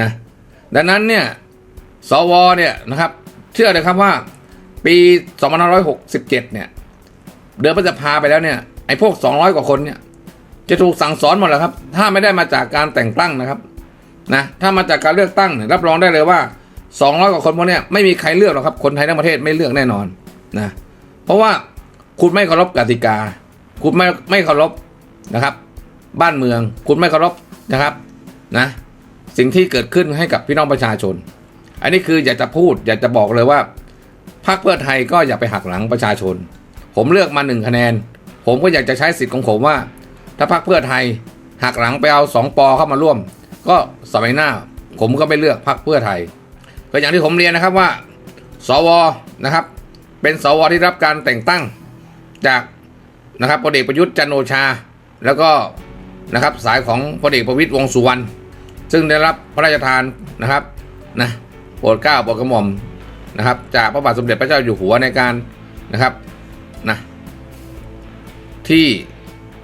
นะดังนั้นเนี่ยสวเนี่ยนะครับเชื่อเลยครับว่า ปี2567เนี่ยเดือนพฤษภาไปแล้วเนี่ยไอ้พวก 200 กว่าคนเนี่ยจะถูกสั่งสอนหมดแล้วครับ ถ้าไม่ได้มาจากการแต่งตั้งนะครับนะถ้ามาจากการเลือกตั้งเนี่ยรับรองได้เลยว่า 200 กว่าคนพวกเนี้ยไม่มีใครเลือกหรอกครับ คนไทยทั้งประเทศไม่เลือกแน่นอนนะเพราะว่าคุณไม่เคารพกติกา คุณไม่ไม่เคารพนะครับ บ้านเมือง คุณไม่เคารพนะครับนะ สิ่งที่เกิดขึ้นให้กับพี่น้องประชาชน อันนี้คืออยากจะพูดอยากจะบอกเลยว่าพรรคเพื่อไทยก็อย่าไปหักหลังประชาชน ผมเลือกมาหนึ่งคะแนน ผมก็อยากจะใช้สิทธิ์ของผมว่า ถ้าพรรคเพื่อไทยหักหลังไปเอาสองปอเข้ามาร่วม ก็สมัยหน้า ผมก็ไม่เลือกพรรคเพื่อไทยก็อย่างที่ผมเรียนนะครับว่า สวนะครับ เป็นสวที่รับการแต่งตั้งจากนะครับพลเอกประยุทธ์จันโอชา แล้วก็นะครับสายของพลเอกประวิตยวงษ์สุวรรณ ซึ่งได้รับพระราชทานนะครับนะโปรดเกล้าโปรดกระหม่อมนะครับ จากพระบาทสมเด็จพระเจ้าอยู่หัวในการนะครับนะที่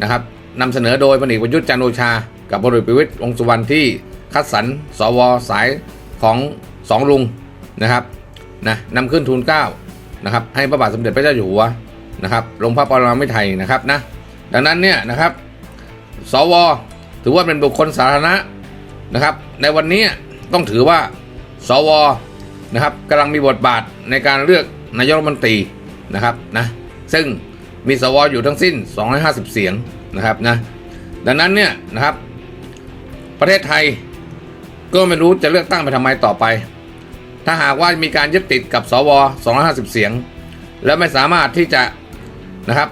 นะครับนำเสนอโดยพลเอกประยุทธ์จันโอชา กับพลเอกประวิตยวงษ์สุวรรณที่คัดสรรสวสายของสองลุงนะครับนะนำขึ้นทูลเก้านะครับ ให้พระบาทสมเด็จพระเจ้าอยู่หัวนะครับลงพระปรมาภิไธยนะครับนะดังนั้นเนี่ยนะครับ สว ถือว่าเป็นบุคคลสาธารณะ นะครับ ในวันนี้ต้องถือว่าสวนะครับกำลังมีบทบาทในการเลือกนายกรัฐมนตรีนะครับนะซึ่งมีสวอยู่ทั้งสิ้น 250 เสียงนะครับนะดังนั้นเนี่ยนะครับ ประเทศไทยก็ไม่รู้จะเลือกตั้งไปทำไมต่อไป ถ้าหากว่ามีการยึดติดกับสว 250 เสียง แล้วไม่สามารถที่จะนะครับ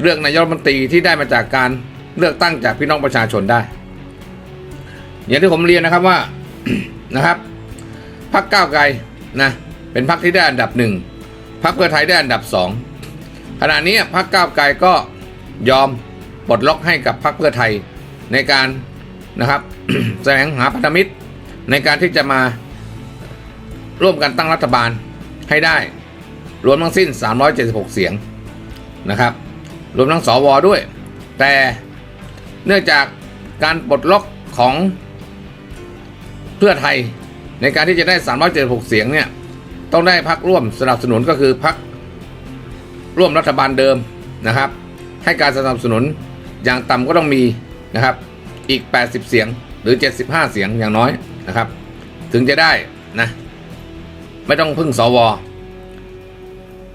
เลือกนายกรัฐมนตรีที่ได้มาจากการเลือกตั้งจากพี่น้องประชาชนได้ อย่างที่ผมเรียนนะครับว่านะครับพรรคก้าวไกลนะเป็นพรรคที่ได้อันดับหนึ่งพรรคเพื่อไทยได้อันดับสองขณะนี้พรรคก้าวไกลก็ยอมปลดล็อกให้กับพรรคเพื่อไทยในการนะครับแสวงหาพันธมิตรในการที่จะมาร่วมกันตั้งรัฐบาลให้ได้ รวมทั้งสิ้น 376 เสียงนะครับ รวมทั้งสวด้วย แต่เนื่องจากการปลดล็อกของ เพื่อไทยในการที่จะได้376เสียงเนี่ยต้องได้พักร่วมสนับสนุนก็คือพักร่วมรัฐบาลเดิมนะครับ ให้การสนับสนุนอย่างต่ำก็ต้องมีนะครับอีก 80 เสียงหรือ 75 เสียงอย่างน้อยนะครับ ถึงจะได้นะไม่ต้องพึ่งสว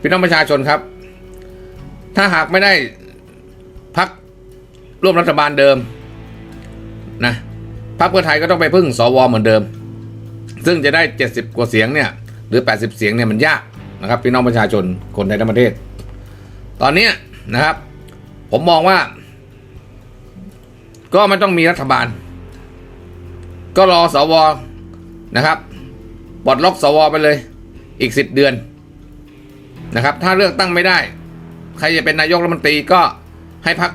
พี่น้องประชาชนครับ ถ้าหากไม่ได้พักร่วมรัฐบาลเดิมนะ พรรคเพื่อไทยก็ต้องไปพึ่งสวเหมือนเดิม ซึ่งจะได้ 70 กว่าเสียงเนี่ยหรือ 80 เสียงเนี่ยมันยากนะครับพี่น้องประชาชนคนในทั้งประเทศ ตอนนี้นะครับ ผมมองว่า ก็ไม่ต้องมีรัฐบาล ก็รอสวนะครับปลดล็อกสวไปเลยอีก 10 เดือนนะครับ ถ้าเลือกตั้งไม่ได้ ใครจะเป็นนายกรัฐมนตรีก็ให้พัก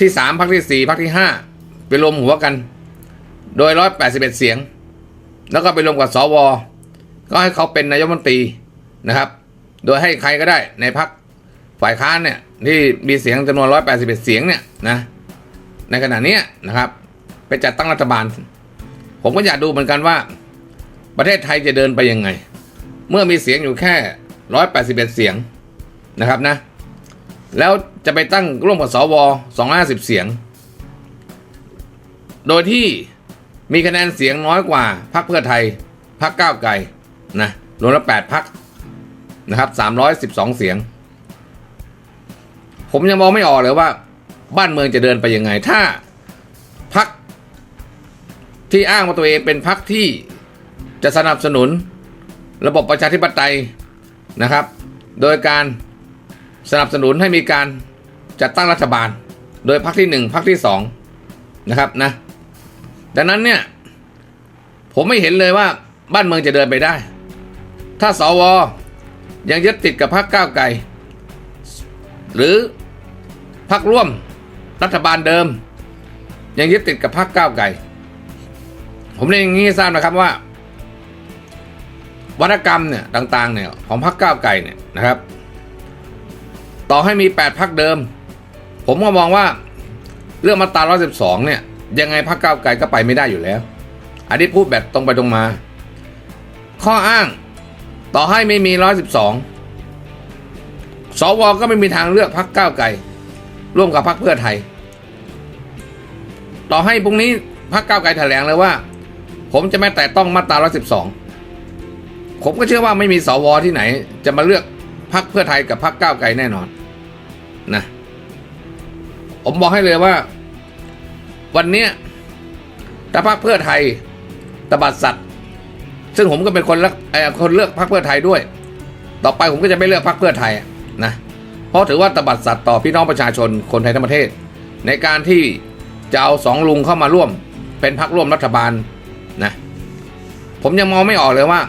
ที่สามพักที่สี่พักที่ห้าไปรวมหัวกัน โดยร้อยแปดสิบเอ็ดเสียง แล้วก็ไปรวมกับสว ก็ให้เขาเป็นนายกมนตรีนะครับ โดยให้ใครก็ได้ในพักฝ่ายค้านเนี่ยที่มีเสียงจำนวนร้อยแปดสิบเอ็ดเสียงเนี่ยนะในขณะนี้นะครับ ไปจัดตั้งรัฐบาล ผมก็อยากดูเหมือนกันว่า ประเทศไทยจะเดินไปยังไง เมื่อมีเสียงอยู่แค่ร้อยแปดสิบเอ็ดเสียงนะครับนะ แล้วจะไปตั้งร่วมกับสว250 เสียง โดยที่ มีคะแนนเสียงน้อยกว่าพรรคเพื่อไทยพรรคก้าวไกลนะรวมแล้ว8พรรคนะครับ312เสียง ผมยังมองไม่ออกเลยว่า บ้านเมืองจะเดินไปยังไง ถ้าพรรคที่อ้างว่าตัวเองเป็นพรรคที่จะสนับสนุนระบบประชาธิปไตยนะครับ โดยการสนับสนุนให้มีการจัดตั้งรัฐบาล โดยพรรคที่หนึ่งพรรคที่สองนะครับนะ ดังนั้นเนี่ย ผมไม่เห็นเลยว่าบ้านเมืองจะเดินไปได้ ถ้าสวยังยึดติดกับพรรคก้าวไกล หรือพรรคร่วมรัฐบาลเดิม ยังยึดติดกับพรรคก้าวไกล ผมเรียนอย่างนี้ทราบนะครับว่า วัฒกรรมเนี่ยต่าง ๆ เนี่ยของพรรคก้าวไกลเนี่ยนะครับ ต่อให้มี 8พักเดิม ผมก็มองว่าเรื่องมาตรา112เนี่ย ยังไงพักก้าวไกลก็ไปไม่ได้อยู่แล้ว อันนี้พูดแบบตรงไปตรงมา ข้ออ้างต่อให้ไม่มีร้อยสิบสองสวก็ไม่มีทางเลือกพักก้าวไกลร่วมกับพักเพื่อไทย ต่อให้พรุ่งนี้พักก้าวไกลแถลงเลยว่า ผมจะไม่แตะต้องมาตราร้อยสิบสองผมก็เชื่อว่าไม่มีสวที่ไหน จะมาเลือกพักเพื่อไทยกับพักก้าวไกลแน่นอนนะผมบอกให้เลยว่า วันเนี้ยถ้าพรรคเพื่อไทยตบัดสัตว์ ซึ่งผมก็เป็นคนเลือกคนเลือกพรรคเพื่อไทยด้วย ต่อไปผมก็จะไม่เลือกพรรคเพื่อไทยนะเพราะถือว่าตบัดสัตว์ต่อพี่น้องประชาชนคนไทยทั้งประเทศ ในการที่จะเอาสองลุงเข้ามาร่วม เป็นพรรคร่วมรัฐบาลนะผมยังมองไม่ออกเลยว่า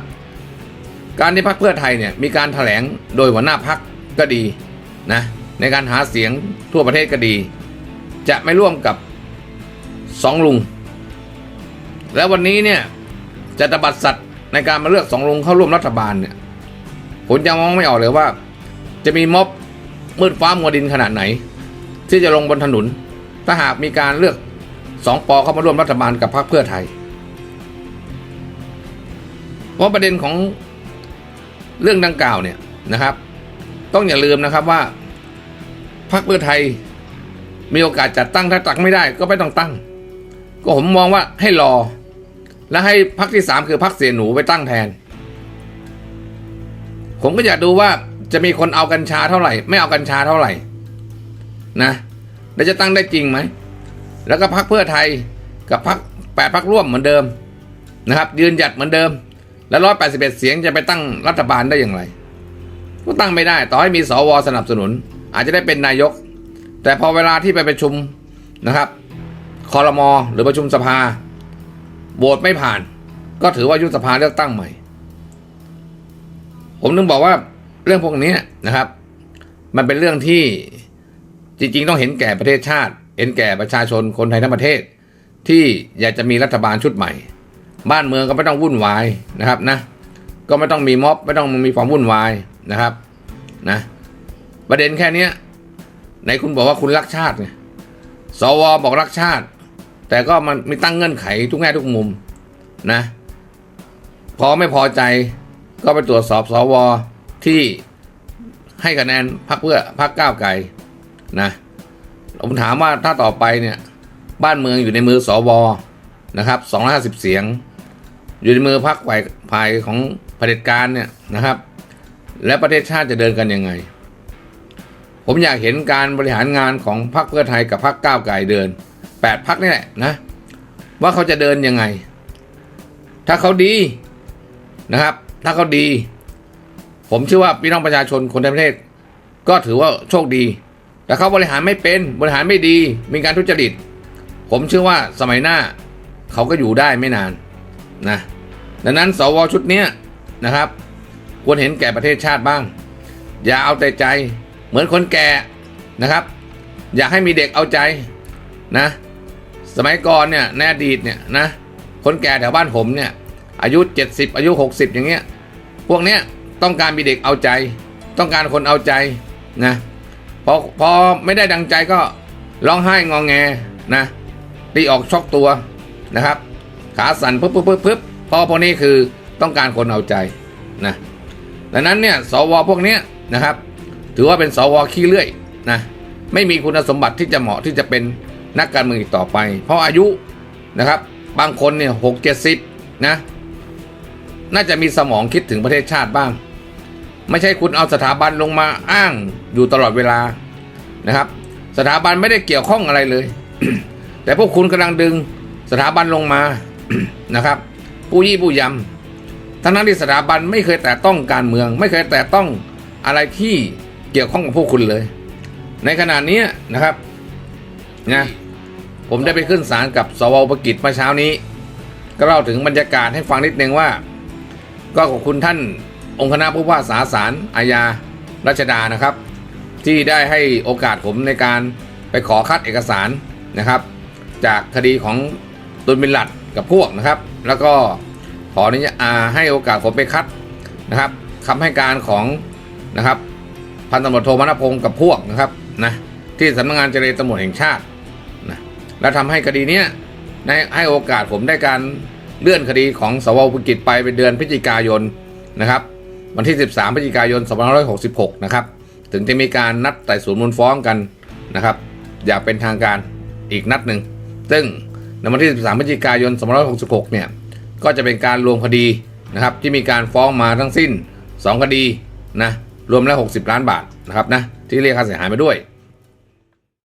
การที่พรรคเพื่อไทยเนี่ยมีการแถลงโดยหัวหน้าพรรคก็ดีนะในการหาเสียงทั่วประเทศก็ดี จะไม่ร่วมกับ สองลุง แล้ววันนี้เนี่ยจะตบัดสัตว์ในการมาเลือกสองลุงเข้าร่วมรัฐบาลเนี่ยผมยังมองไม่ออกเลยว่า จะมีม็อบมืดฟ้ามัวดินขนาดไหน ที่จะลงบนถนน ถ้าหากมีการเลือกสองปอเข้ามาร่วมรัฐบาลกับพรรคเพื่อไทยเพราะประเด็นของเรื่องดังกล่าวเนี่ยนะครับ ต้องอย่าลืมนะครับว่าพรรคเพื่อไทยมีโอกาสจัดตั้งถ้าตักไม่ได้ก็ไม่ต้องตั้ง ก็ผมมองว่าให้รอ และให้พรรคที่สามคือพรรคเสียหนูไปตั้งแทน ผมก็อยากดูว่าจะมีคนเอากัญชาเท่าไหร่ ไม่เอากัญชาเท่าไหร่ นะแล้วจะตั้งได้จริงไหม แล้วก็พรรคเพื่อไทยกับพรรคแปดพรรคร่วมเหมือนเดิมนะครับ ยืนหยัดเหมือนเดิม แล้วร้อยแปดสิบเอ็ดเสียงจะไปตั้งรัฐบาลได้อย่างไร ก็ตั้งไม่ได้ ต่อให้มีสวสนับสนุน อาจจะได้เป็นนายก แต่พอเวลาที่ไปประชุมนะครับ คอรมอหรือประชุมสภาโหวตไม่ผ่าน ก็ถือว่ายุบสภาเลือกตั้งใหม่ ผมนึงบอกว่าเรื่องพวกนี้นะครับ มันเป็นเรื่องที่จริงๆ ต้องเห็นแก่ประเทศชาติ เห็นแก่ประชาชนคนไทยทั้งประเทศ ที่อยากจะมีรัฐบาลชุดใหม่ บ้านเมืองก็ไม่ต้องวุ่นวายนะครับนะ ก็ไม่ต้องมีม็อบไม่ต้องมีความวุ่นวายนะครับนะประเด็นแค่นี้ไหนคุณบอกว่าคุณรักชาติไงสวบอกรักชาติ แต่ก็มันมีตั้งเงื่อนไขทุกแง่ทุกมุมนะ พอไม่พอใจก็ไปตรวจสอบสวที่ให้คะแนนพรรคเพื่อพรรคก้าวไกลนะผมถามว่าถ้าต่อไปเนี่ยบ้านเมืองอยู่ในมือสวนะครับ 250 เสียง อยู่ในมือพรรคฝ่ายฝ่ายของเผด็จการเนี่ยนะครับ และประเทศชาติจะเดินกันยังไง ผมอยากเห็นการบริหารงานของพรรคเพื่อไทยกับพรรคก้าวไกลเดิน แปดพรรคนี่แหละนะ ว่าเขาจะเดินยังไง ถ้าเขาดีนะครับ ถ้าเขาดี ผมเชื่อว่าพี่น้องประชาชนคนในประเทศ ก็ถือว่าโชคดี แต่เขาบริหารไม่เป็นบริหารไม่ดี มีการทุจริต ผมเชื่อว่าสมัยหน้า เขาก็อยู่ได้ไม่นานนะดังนั้นสวชุดนี้นะครับ ควรเห็นแก่ประเทศชาติบ้าง อย่าเอาแต่ใจเหมือนคนแก่นะครับ อยากให้มีเด็กเอาใจนะ สมัยก่อนเนี่ยในอดีตเนี่ยนะคนแก่แถวบ้านผมเนี่ยอายุ 70 อายุ 60 อย่างเงี้ยพวกเนี้ยต้องการมีเด็กเอาใจ ต้องการคนเอาใจนะพอพอไม่ได้ดังใจก็ร้องไห้งองแงนะตีออกช็อกตัวนะครับ ขาสั่นปึ๊บปึ๊บปึ๊บปึ๊บพอพวกนี้คือต้องการคนเอาใจนะดังนั้นเนี่ยสวพวกเนี้ยนะครับ ถือว่าเป็นสวขี้เลื่อยนะไม่มีคุณสมบัติที่จะเหมาะที่จะเป็น นักการเมืองอีกต่อไป เพราะอายุนะครับ บางคนเนี่ยหกเจ็ดสิบนะ น่าจะมีสมองคิดถึงประเทศชาติบ้าง ไม่ใช่คุณเอาสถาบันลงมาอ้างอยู่ตลอดเวลานะครับ สถาบันไม่ได้เกี่ยวข้องอะไรเลย แต่พวกคุณกำลังดึงสถาบันลงมานะครับผู้ยี่ผู้ยำทั้งนั้นที่สถาบันไม่เคยแตะต้องการเมือง ไม่เคยแตะต้องอะไรที่เกี่ยวข้องกับพวกคุณเลย ในขณะนี้นะครับนะ ผมได้ไปขึ้นศาลกับสวอุปกิจเมื่อเช้านี้ ก็เล่าถึงบรรยากาศให้ฟังนิดนึงว่า ก็ขอบคุณท่านองค์คณะผู้ว่าสาสารอาญารัชดานะครับ ที่ได้ให้โอกาสผมในการไปขอคัดเอกสารนะครับ จากคดีของตุนบินหลัดกับพวกนะครับ แล้วก็ขออนุญาตอ่าให้โอกาสผมไปคัดนะครับคำให้การของนะครับพันตำรวจโทมนพงศ์กับพวกนะครับนะที่สำนักงานเจรตำรวจแห่งชาติ และทำให้คดีเนี้ยให้โอกาสผมได้การเลื่อนคดีของสวภูกิจไปเป็นเดือนพฤศจิกายนนะครับ วันที่ 13 พฤศจิกายน 2566 นะครับ ถึงจะมีการนัดไต่สวนมูลฟ้องกันนะครับ อย่าเป็นทางการอีกนัดหนึ่ง ซึ่งในวันที่ 13 พฤศจิกายน 2566 เนี่ย ก็จะเป็นการรวมคดีนะครับ ที่มีการฟ้องมาทั้งสิ้น 2 คดีนะ รวมแล้ว 60 ล้านบาทนะครับนะ ที่เรียกค่าเสียหายมาด้วย